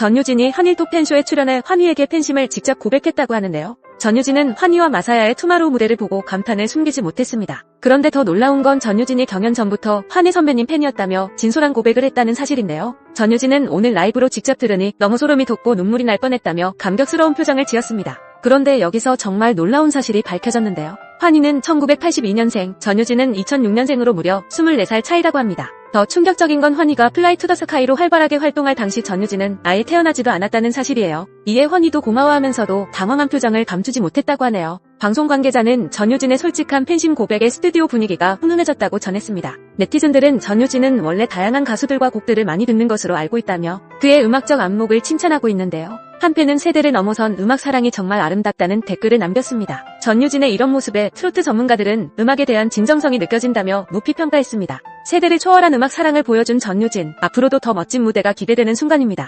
전유진이 한일톱 팬쇼에 출연해 환희에게 팬심을 직접 고백했다고 하는데요. 전유진은 환희와 마사야의 투마로우 무대를 보고 감탄을 숨기지 못했습니다. 그런데 더 놀라운 건 전유진이 경연 전부터 환희 선배님 팬이었다며 진솔한 고백을 했다는 사실인데요. 전유진은 오늘 라이브로 직접 들으니 너무 소름이 돋고 눈물이 날 뻔했다며 감격스러운 표정을 지었습니다. 그런데 여기서 정말 놀라운 사실이 밝혀졌는데요. 환희는 1982년생, 전유진은 2006년생으로 무려 24살 차이라고 합니다. 더 충격적인 건 환희가 플라이 투더 스카이로 활발하게 활동할 당시 전유진은 아예 태어나지도 않았다는 사실이에요. 이에 환희도 고마워하면서도 당황한 표정을 감추지 못했다고 하네요. 방송 관계자는 전유진의 솔직한 팬심 고백에 스튜디오 분위기가 훈훈해졌다고 전했습니다. 네티즌들은 전유진은 원래 다양한 가수들과 곡들을 많이 듣는 것으로 알고 있다며 그의 음악적 안목을 칭찬하고 있는데요. 한편은 세대를 넘어선 음악 사랑이 정말 아름답다는 댓글을 남겼습니다. 전유진의 이런 모습에 트로트 전문가들은 음악에 대한 진정성이 느껴진다며 높이 평가했습니다. 세대를 초월한 음악 사랑을 보여준 전유진, 앞으로도 더 멋진 무대가 기대되는 순간입니다.